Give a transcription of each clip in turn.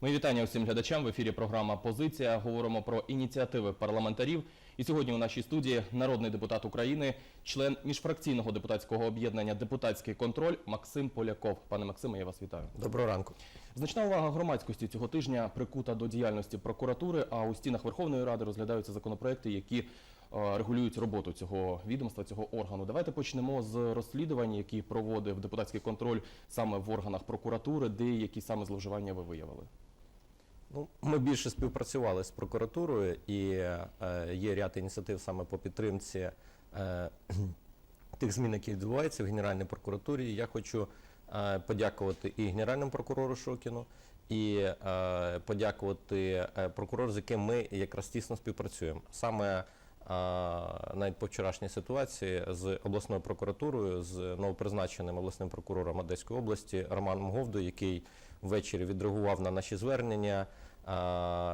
Мої вітання усім глядачам. В ефірі програма Позиція. Говоримо про ініціативи парламентарів. І сьогодні у нашій студії народний депутат України, член міжфракційного депутатського об'єднання Депутатський контроль Максим Поляков. Пане Максиме, я вас вітаю. Доброго ранку. Значна увага громадськості цього тижня прикута до діяльності прокуратури. А у стінах Верховної Ради розглядаються законопроекти, які е, регулюють роботу цього відомства, цього органу. Давайте почнемо з розслідувань, які проводив депутатський контроль саме в органах прокуратури, де які саме зловживання ви виявили. Ну, ми більше співпрацювали з прокуратурою і е, є ряд ініціатив саме по підтримці е, тих змін, які відбуваються в Генеральній прокуратурі. Я хочу е, подякувати і Генеральному прокурору Шокіну, і е, подякувати е, прокурору, з яким ми якраз тісно співпрацюємо. Саме е, навіть по вчорашній ситуації з обласною прокуратурою, з новопризначеним обласним прокурором Одеської області Романом Говдою, який ввечері відреагував на наші звернення,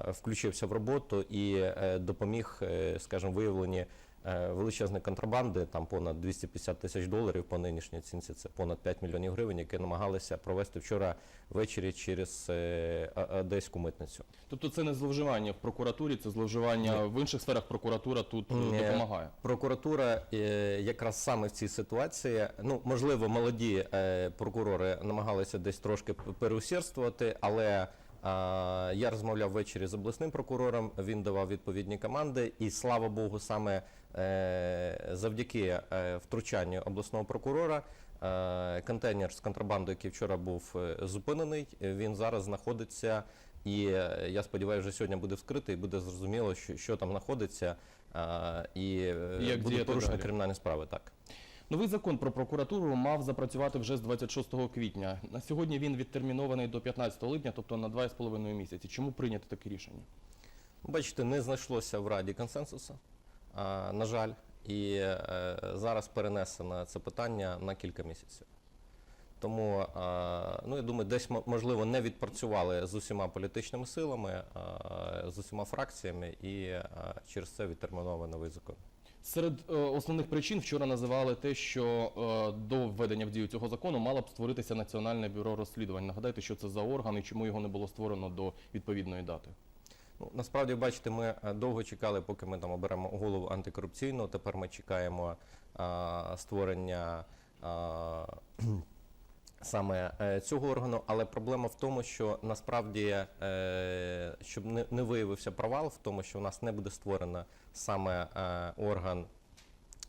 включився в роботу і е, допоміг, е, скажімо, виявленні е, величезної контрабанди, там понад 250 тисяч доларів по нинішній оцінці, це понад 5 мільйонів гривень, які намагалися провести вчора ввечері через е, О- Одеську митницю. Тобто це не зловживання в прокуратурі, це зловживання в інших сферах прокуратура тут е, Ні. допомагає. Прокуратура е, якраз саме в цій ситуації, ну можливо, молоді е, прокурори намагалися десь трошки переусердствувати, але е, я розмовляв ввечері з обласним прокурором. Він давав відповідні команди, і слава Богу, саме е, завдяки е, втручанню обласного прокурора. е, Контейнер з контрабандою, який вчора був зупинений, він зараз знаходиться, і я сподіваюся, вже сьогодні буде вскритий, і буде зрозуміло, що, що там знаходиться, і І як будуть діяти порушені далі. кримінальні справи. Так. Новий закон про прокуратуру мав запрацювати вже з 26 квітня. На сьогодні він відтермінований до 15 липня, тобто на 2,5 місяці. Чому прийнято таке рішення? Бачите, не знайшлося в Раді консенсусу, на жаль, і е, зараз перенесено це питання на кілька місяців. Тому, ну, я думаю, десь можливо не відпрацювали з усіма політичними силами, з усіма фракціями, і через це відтермінований новий закон. Серед е, основних причин вчора називали те, що е, до введення в дію цього закону мало б створитися Національне бюро розслідувань. Нагадайте, що це за орган і чому його не було створено до відповідної дати. Ну, насправді, бачите, ми е, довго чекали, поки ми там оберемо голову антикорупційного. Тепер ми чекаємо а, створення а, саме е, цього органу. Але проблема в тому, що насправді, е, щоб не, виявився провал в тому, що у нас не буде створено саме е, орган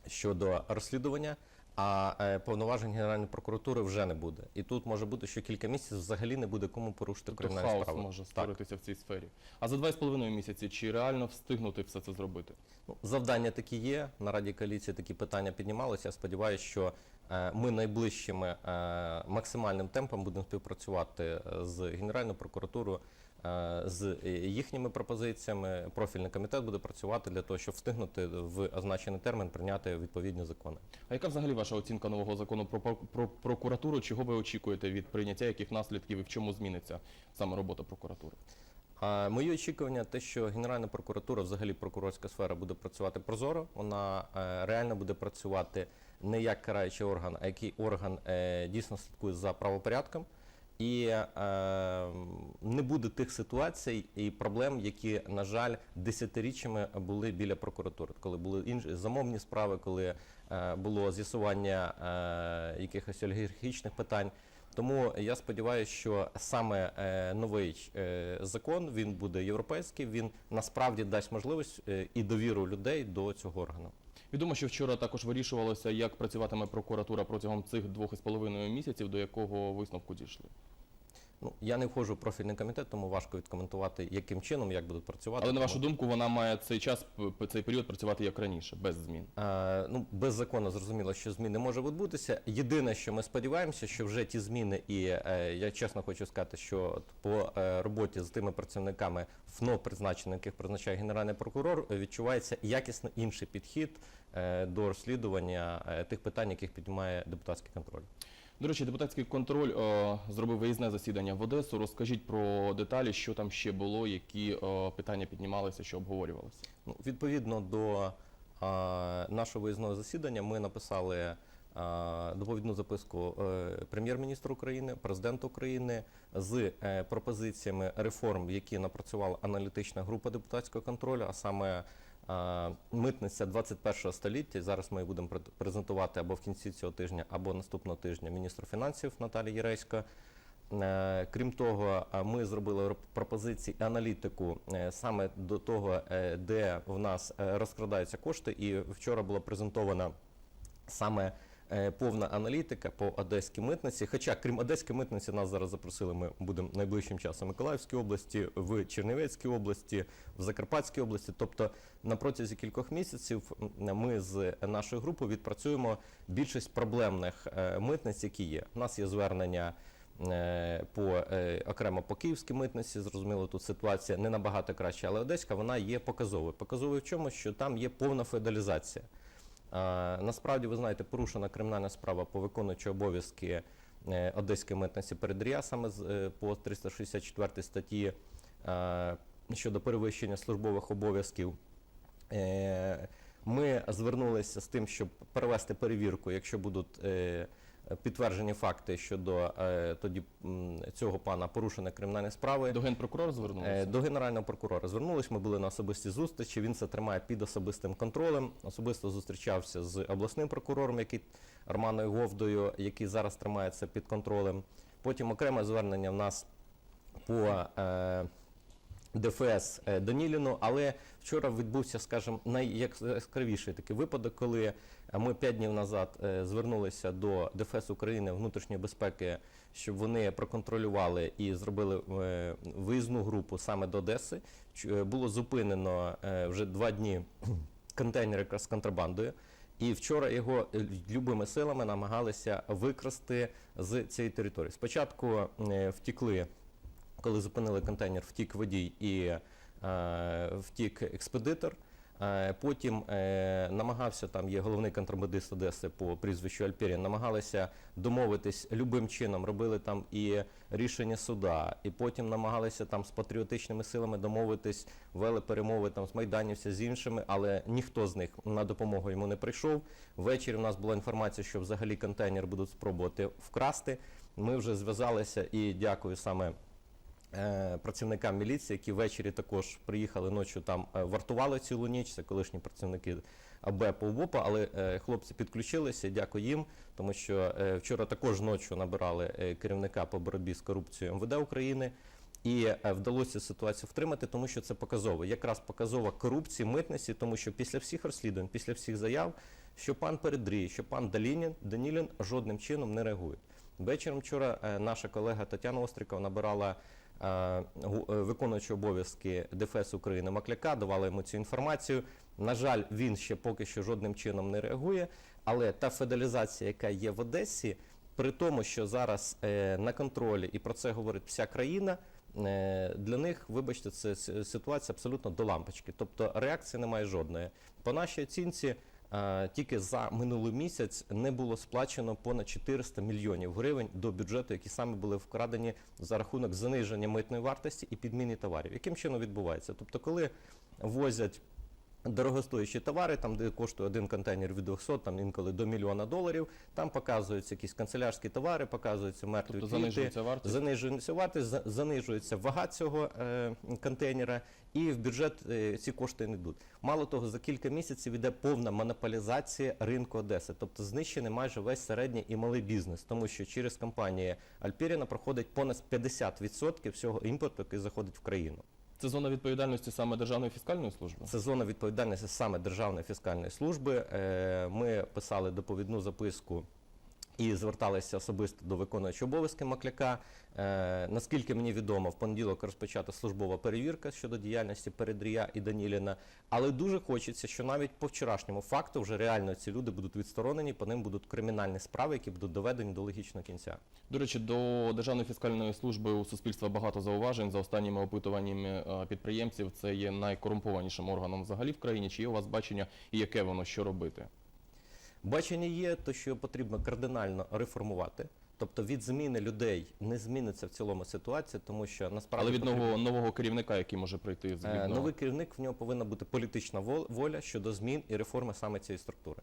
щодо розслідування. А е, повноважень Генеральної прокуратури вже не буде. І тут може бути, що кілька місяців взагалі не буде кому порушити Тобто кримінальні хаос справи. може створитися в цій сфері. А за 2,5 місяці чи реально встигнути все це зробити? Ну, Завдання такі є. На Раді коаліції такі питання піднімалися. Я сподіваюся, що е, ми найближчими е, максимальним темпом будемо співпрацювати з Генеральною прокуратурою, з е, їхніми пропозиціями. Профільний комітет буде працювати для того, щоб встигнути в означений термін прийняти відповідні закони. А яка взагалі ваша оцінка нового закону про, про, про прокуратуру? Чого ви очікуєте від прийняття, яких наслідків і в чому зміниться саме робота прокуратури? А мої очікування те, що Генеральна прокуратура, взагалі прокурорська сфера буде працювати прозоро. Вона е, реально буде працювати не як караючий орган, а який орган е, дійсно слідкує за правопорядком. І е, не буде тих ситуацій і проблем, які, на жаль, десятиріччями були біля прокуратури, коли були інші замовні справи, коли е, було з'ясування е, якихось олігархічних питань. Тому я сподіваюся, що саме е, новий е, закон він буде європейський. Він насправді дасть можливість е, і довіру людей до цього органу. Відомо, що вчора також вирішувалося, як працюватиме прокуратура протягом цих двох із половиною місяців, до якого висновку дійшли. Ну я не входжу в профільний комітет, тому важко відкоментувати, яким чином як будуть працювати. Але на вашу думку, вона має цей час, цей період працювати як раніше, без змін. Е, ну, без закону зрозуміло, що змін не може відбутися. Єдине, що ми сподіваємося, що вже ті зміни, і е, я чесно хочу сказати, що по е, роботі з тими працівниками ВНО призначених, яких призначає генеральний прокурор, відчувається якісно інший підхід е, до розслідування е, тих питань, яких піднімає депутатський контроль. До речі, депутатський контроль е, зробив виїзне засідання в Одесу. Розкажіть про деталі, що там ще було, які е, питання піднімалися, що обговорювалося. Ну, відповідно до а, нашого виїзного засідання, ми написали е, доповідну записку е, прем'єр-міністру України, президенту України з е, пропозиціями реформ, які напрацювала аналітична група депутатського контролю, а саме е, митниця 21 століття. Зараз ми її будемо презентувати або в кінці цього тижня, або наступного тижня міністру фінансів Наталі Єресько. Е, Крім того, ми зробили пропозиції аналітику е, саме до того, е, де в нас розкрадаються кошти. І вчора була презентована саме повна аналітика по одеській митниці. Хоча, крім одеської митниці, нас зараз запросили. Ми будемо найближчим часом в Миколаївській області, в Чернівецькій області, в Закарпатській області. Тобто, на протязі кількох місяців ми з нашою групою відпрацюємо більшість проблемних е, митниць, які є. У нас є звернення. е, По е, окремо по київській митниці, зрозуміло, тут ситуація не набагато краща, але одеська вона є показовою. Показовою в чому, що там є повна феодалізація. А, Насправді, ви знаєте, порушена кримінальна справа по виконуючій обов'язки е, Одеської митниці перед з- е, по 364 статті е, щодо перевищення службових обов'язків. Е, Ми звернулися з тим, щоб перевести перевірку, якщо будуть е, підтверджені факти щодо е, тоді цього пана порушення кримінальної справи. До генпрокурора звернулися? Е, До генерального прокурора звернулись. Ми були на особистій зустрічі. Він це тримає під особистим контролем. Особисто зустрічався з обласним прокурором, який Романою Говдою, який зараз тримається під контролем. Потім окреме звернення в нас по е, ДФС е, Даніліну. Але вчора відбувся, скажімо, найяскравіший такий випадок, коли ми п'ять днів назад е, звернулися до ДФС України внутрішньої безпеки, щоб вони проконтролювали і зробили е, виїзну групу саме до Одеси. Було зупинено вже два дні контейнер якраз з контрабандою. І вчора його любими силами намагалися викрасти з цієї території. Спочатку втікли коли зупинили контейнер, втік водій і е, втік експедитор. Е, потім е, намагався, там є головний контрабандист Одеси по прізвищу Альперін, намагалися домовитись любим чином, робили там і рішення суда, і потім намагалися там з патріотичними силами домовитись, вели перемови там з майданівця з іншими, але ніхто з них на допомогу йому не прийшов. Ввечері в нас була інформація, що взагалі контейнер будуть спробувати вкрасти. Ми вже зв'язалися і дякую саме працівникам міліції, які ввечері також приїхали ночі там е, вартували цілу ніч. Це колишні працівники АБЕПа УБОПа, але е, хлопці підключилися. Дякую їм, тому що е, вчора також ночі набирали е, керівника по боротьбі з корупцією МВД України. І е, вдалося ситуацію втримати, тому що це показово. Якраз показова корупції митниці, тому що після всіх розслідувань, після всіх заяв, що пан Передрій, що пан Далінін, Данілін жодним чином не реагують. Вечором вчора е, наша колега Тетяна Острікова набирала е, е, виконуючого обов'язки ДФС України Макляка, давала йому цю інформацію. На жаль, він ще поки що жодним чином не реагує. Але та федералізація, яка є в Одесі, при тому, що зараз е, на контролі, і про це говорить вся країна. е, Для них, вибачте, це ситуація абсолютно до лампочки. Тобто реакції немає жодної. По нашій оцінці, е, тільки за минулий місяць не було сплачено понад 400 мільйонів гривень до бюджету, які саме були вкрадені за рахунок заниження митної вартості і підміни товарів. Яким чином відбувається? Тобто, коли возять дорогостоящі товари, там де коштує один контейнер від 200, там інколи до мільйона доларів, там показуються якісь канцелярські товари, показуються мертві Тобто квіти, занижується вартість? занижується вартість, занижується вага цього е, контейнера, і в бюджет е, ці кошти не йдуть. Мало того, за кілька місяців іде повна монополізація ринку Одеси, тобто знищений майже весь середній і малий бізнес, тому що через компанії Альпіріна проходить понад 50% всього імпорту, який заходить в країну. Це зона відповідальності саме Державної фіскальної служби? Це зона відповідальності саме Державної фіскальної служби. Е, Ми писали доповідну записку і зверталися особисто до виконуючого обов'язки Макляка. Е, Наскільки мені відомо, в понеділок розпочата службова перевірка щодо діяльності Передрія і Даніліна. Але дуже хочеться, що навіть по вчорашньому факту вже реально ці люди будуть відсторонені, по ним будуть кримінальні справи, які будуть доведені до логічного кінця. До речі, до Державної фіскальної служби у суспільства багато зауважень. За останніми опитуваннями е, підприємців це є найкорумпованішим органом взагалі в країні. Чи є у вас бачення і яке воно, що робити? Бачення є, то що потрібно кардинально реформувати. Тобто від зміни людей не зміниться в цілому ситуація, тому що насправді Але від потрібно- нового, нового керівника, який може прийти з нового... новий керівник в нього повинна бути політична воля щодо змін і реформи саме цієї структури.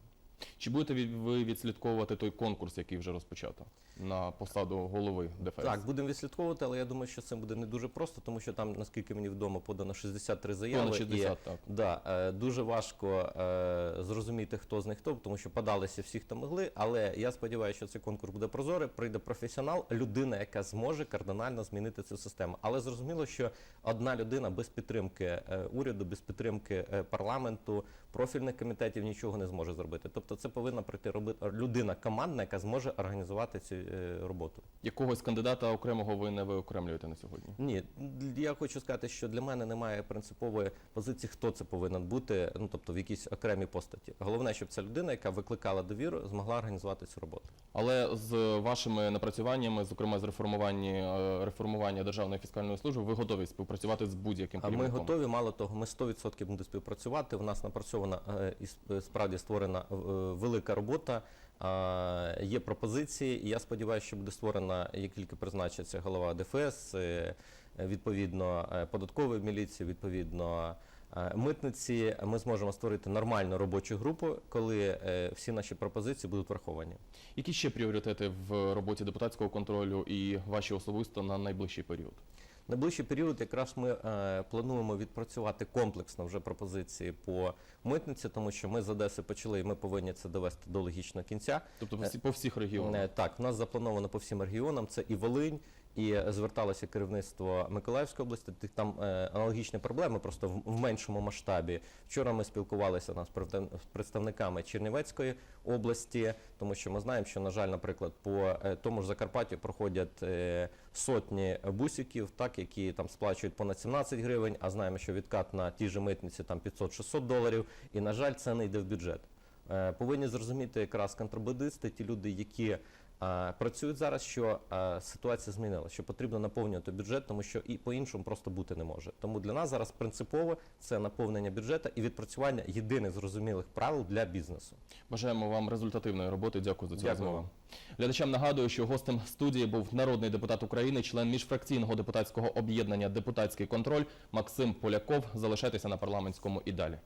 Чи будете ви відслідковувати той конкурс, який вже розпочато на посаду голови ДФС? Так, будемо відслідковувати, але я думаю, що це буде не дуже просто, тому що там, наскільки мені відомо, подано 63 заяви. Понад і так. Да, е, дуже важко е, зрозуміти, хто з них хто, тому що подалися всі, хто могли. Але я сподіваюся, що цей конкурс буде прозорий. Прийде професіонал, людина, яка зможе кардинально змінити цю систему. Але зрозуміло, що одна людина без підтримки е, уряду, без підтримки парламенту, профільних комітетів нічого не зможе зробити. Тобто, це повинна прийти роби- людина командна, яка зможе організувати цю е, роботу. Якогось кандидата окремого ви не виокремлюєте на сьогодні? Ні, я хочу сказати, що для мене немає принципової позиції, хто це повинен бути, ну тобто в якійсь окремій постаті. Головне, щоб ця людина, яка викликала довіру, змогла організувати цю роботу. Але з вашими напрацюваннями, зокрема з реформування, е, реформування Державної фіскальної служби, ви готові співпрацювати з будь-яким А ми готові. Мало того, ми 100% будемо співпрацювати. У нас напрацьована е, і справді створена е, велика робота. Є пропозиції, і я сподіваюся, що буде створена, як тільки призначиться голова ДФС, е, відповідно е, податкової міліції, відповідно е, митниці. Ми зможемо створити нормальну робочу групу, коли е, всі наші пропозиції будуть враховані. Які ще пріоритети в роботі депутатського контролю і ваші особисто на найближчий період? Найближчий період якраз ми е, плануємо відпрацювати комплексно вже пропозиції по митниці, тому що ми з Одеси почали, і ми повинні це довести до логічного кінця. Тобто всі- по всіх регіонах? Е, Так, в нас заплановано по всім регіонам. Це і Волинь, і зверталося керівництво Миколаївської області. Там е, аналогічні проблеми, просто в, меншому масштабі. Вчора ми спілкувалися нас з представниками Чернівецької області, тому що ми знаємо, що на жаль, наприклад, по е, тому ж Закарпаттю проходять е, сотні бусиків, так які там сплачують понад 17 гривень. А знаємо, що відкат на тій же митниці там 500-600 доларів. І на жаль, це не йде в бюджет. Повинні зрозуміти якраз контрабандисти, ті люди, які працюють зараз, що ситуація змінилася, що потрібно наповнювати бюджет, тому що і по-іншому просто бути не може. Тому для нас зараз принципово це наповнення бюджету і відпрацювання єдиних зрозумілих правил для бізнесу. Бажаємо вам результативної роботи. Дякую за цю розмову. Глядачам нагадую, що гостем студії був народний депутат України, член міжфракційного депутатського об'єднання Депутатський контроль Максим Поляков. Залишайтеся на парламентському і далі.